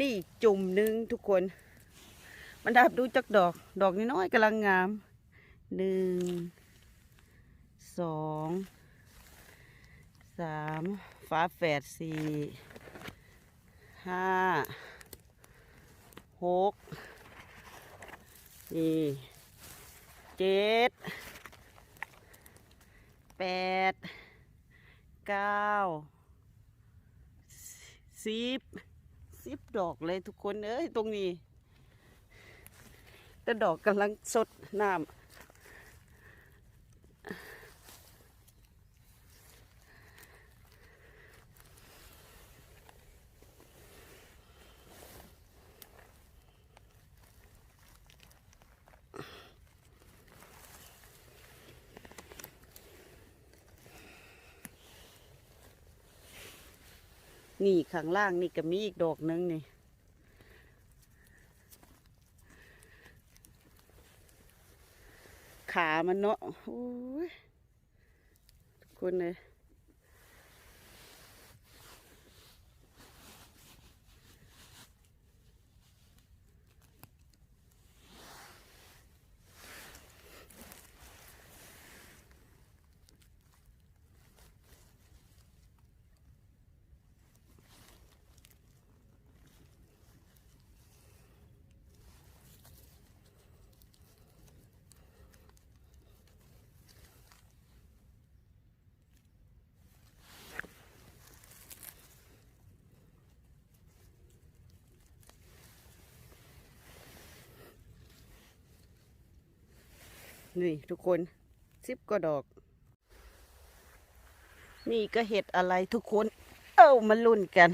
นี่จุ่มหนึ่งทุกคน มันดับดูจักดอก ดอกน้อยๆกำลังงาม หนึ่ง สอง สามฟ้าแฝดสี่ ห้า หก นี่ เจ็ด แปด เก้า สิบ สิบดอกเลยทุกคนเอ้ยตรงนี้ แต่ดอกกำลังสดน้ำ นี่ข้างล่างนี่ก็มีอีกดอกหนึงนี่ ขามันเนาะโอ้ยทุกคนเลย นี่ทุกคนสิบก็ดอก นี่ก็เห็ดอะไรทุกคน เอ้ามาลุ้นกัน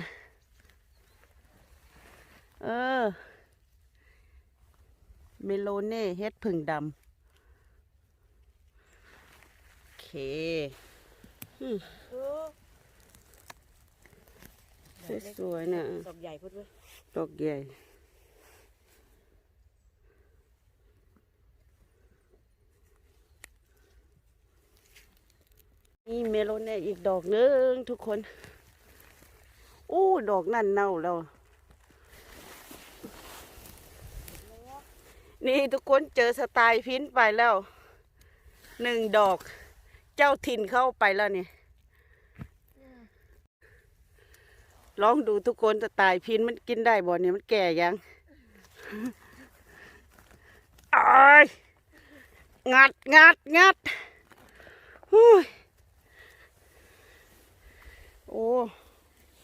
เออ เมโลเน่เห็ดผึ่งดำโอเคอืมสวยๆนะดอกใหญ่พุดเว้ยดอกใหญ่ นี่เมโลเน่อีกดอกหนึงทุกคน อู้ดอกนั่นเน่าแล้ว นี่ทุกคนเจอสไตล์พินไปแล้วหนึ่งดอก เจ้าถิ่นเข้าไปแล้วนี่ลองดูทุกคนสไตล์พินมันกินได้บ่เนี่ยมันแก่ยังอายงัดงัดงัดฮู้ย โอ้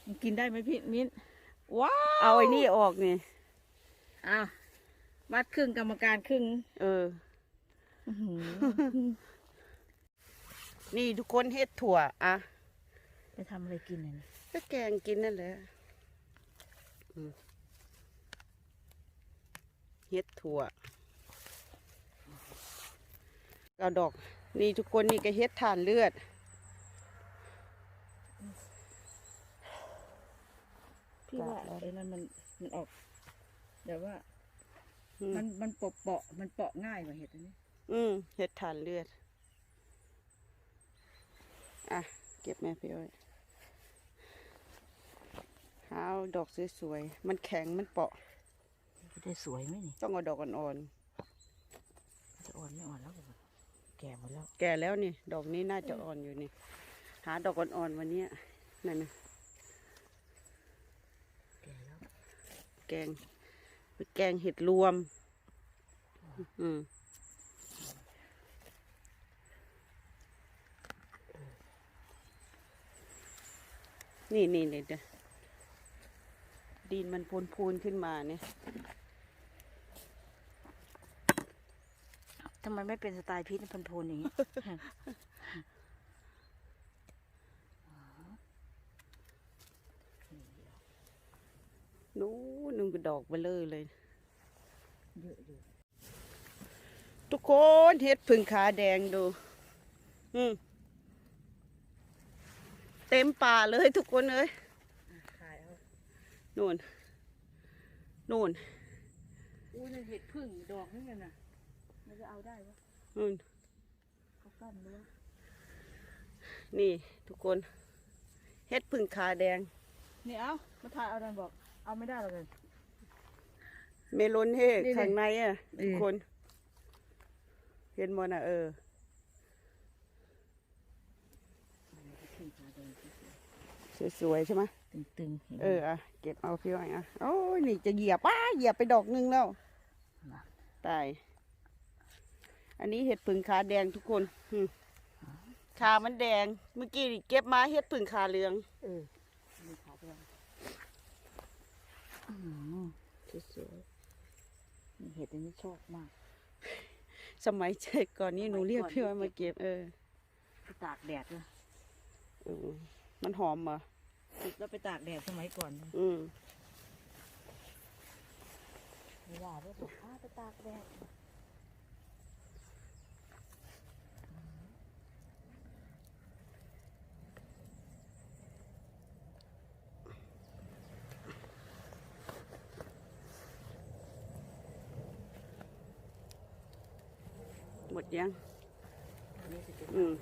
มันกินได้ไหมพี่มิ้นว้าวเอาไอ้นี่ออกนี่อ้าววัดครึ่งกรรมการครึ่ง เอออื้อหือนี่ทุกคนเฮ็ดถั่วอะไปทำอะไรกินน่ะเนี่ยก็แกงกินนั่นแหละอืมเฮ็ดถั่วเอาดอก นี่ทุกคนนี่ก็เฮ็ดทานเลือด พี่ว่าไอ้นั่นมันมันออกเดี๋ยวว่า อืมมันมันเปาะเปาะมันเปาะง่ายกว่าเห็ดอันนี้อืมเฮ็ดทานเลือด อะ เก็บแม่พี่อ้อยเอาดอกสวยๆ มันแข็งมันเปาะ จะได้สวยไหมนี่ต้องเอาดอกอ่อนจะอ่อนไม่อ่อนแล้วก็แก่หมดแล้ว ๆ แก่แล้วนี่ ดอกนี้น่าจะอ่อนอยู่นี่ หาดอกอ่อนๆวันเนี้ยนั่นนะ แก่แล้ว แกงแกงเห็ดรวม อืมนี่นี่นี่เด้อดินมันพูนพูนๆขึ้นมาเนี่ยทำไมไม่เป็นสไตล์พีชพันโพนอย่างนี้นู้ นนึงก็ดอกเบลอเลยเยอะอยู่ทุกคนเห็ดพึ่งขาแดงดู อืมเต็มป่าเลยทุกคนเอ้ยขายเอานู่นนู่นอู้นั่นเห็ดพึ่งดอกนี่ไงน่ะมันจะเอาได้ปะนู่นเขากั้นรั้วนี่ทุกคนเห็ดพึ่งขาแดง นี่เอามาถ่ายเอาดันบอก เอาไม่ได้หรอกเลย เมลอนเฮนี่ๆข้างในอะเออทุกคน เห็นบ่น่ะเออ สวยๆใช่ไหมตึงๆเอออะเก็บเอาพี่อ้อยอะโอ้ยนี่จะเหยียบป้าเหยียบไปดอกหนึงแล้วตายอันนี้เห็ดผึ่งขาแดงทุกคนอืมขามันแดง เมื่อกี้นี่เก็บมาเห็ดผึ่งขาเหลืองเออมีขาแดงอืมสวยนี่ เห็ดอันนี้ชอบมากๆสมัยเจ็ก่อนนี้หนูเรียกพี่อ้อยมาเก็บ เออไปตากแดดเลยเออมันหอมเหรอแล้วไปตากแดดสมัยก่อนอืม เวลาได้บอกว่าไปตากแดด หมดยังอันนี้จะเป็นอืม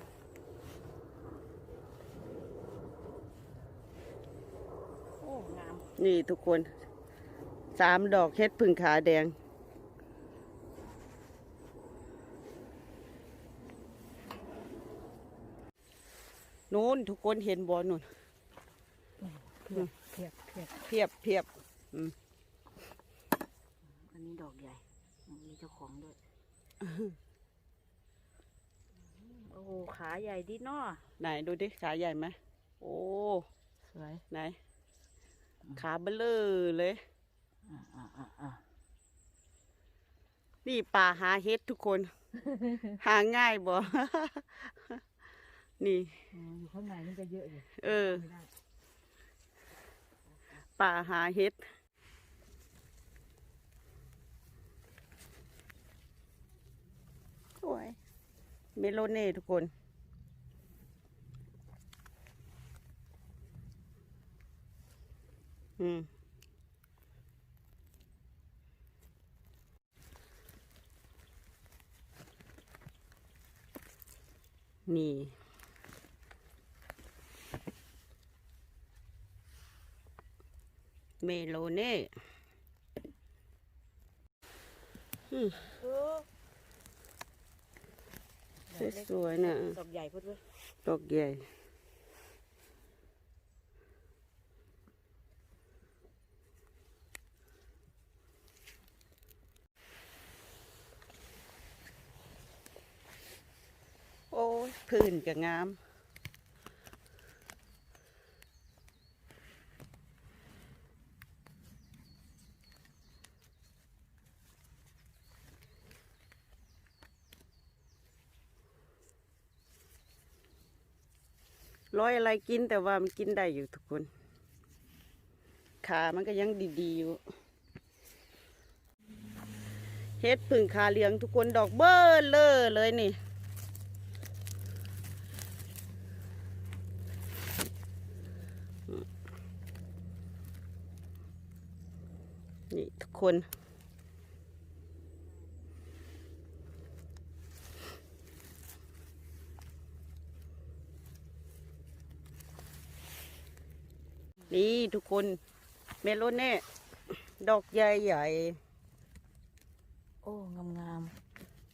โอ้งามนี่ทุกคน สามดอกเห็ดผึ่งขาแดง นู้นทุกคนเห็นบอลนู่นเพียบเพียบเพียบเพียบเพียบอืมอันนี้ดอกใหญ่ มีเจ้าของด้วย โอ้โหขาใหญ่ดิเนาะไหนดูดิขาใหญ่ไหมโอ้สวยไหน ขาเบลอเลยอ่าอ่าอ่าอ่านี่ป่าหาเห็ดทุกคน หาง่ายบ่ นี่อืมอยู่ข้างในมันจะเยอะอยู่เออไม่ได้ป่าหาเห็ดโอ้ย เมโลเน่ทุกคน อืมนี่ เมโลเน่อืม สวยๆนะดอกใหญ่พุดเว้ยดอกใหญ่โอ้ยพื้นก็งาม ร้อยอะไรกินแต่ว่ามันกินได้อยู่ทุกคน ขามันก็ยังดีๆอยู่ เฮ็ดผึ่งขาเหลียงทุกคนดอกเบิ้ลเลอเลยนี่ นี่ทุกคน นี่ทุกคนเมลอนเน่ดอกใหญ่ โอ้งามงาม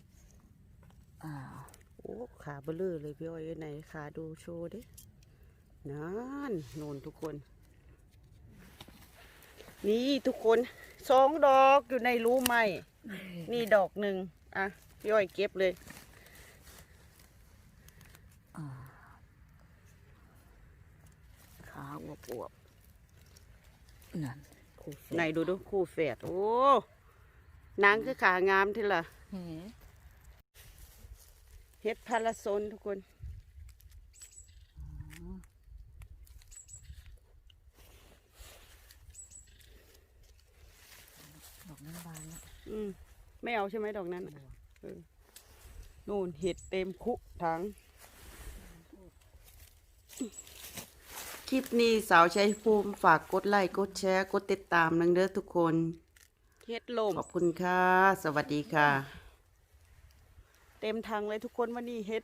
ๆอ่าๆโอ้ขาเบลอเลยพี่อ้อยไหนขาดูโชว์ดินั่นโน่นทุกคน นี่ทุกคนสองดอกอยู่ในรูไหมนี่ดอกหนึ่งอะพี่อ้อยเก็บเลยอ่าขาอวบอวบๆ นั่นคู่แฝดไหนดูดูคู่แฝดโอ้นางคือขางามทีละเฮ้ยเฮ็ดพาราโซนทุกคนดอกน้ำบานนะอืมไม่เอาใช่ไหมดอกนั้นน่ะเออนู่นเห็ดเต็มคุถัง คลิปนี้สาวชัยภูมิฝากกดไลค์กดแชร์กดติดตามนังเด้อทุกคนเฮ็ดลมขอบคุณค่ะ สวัสดีค่ะ เต็มทางเลยทุกคนวันนี้เฮ็ด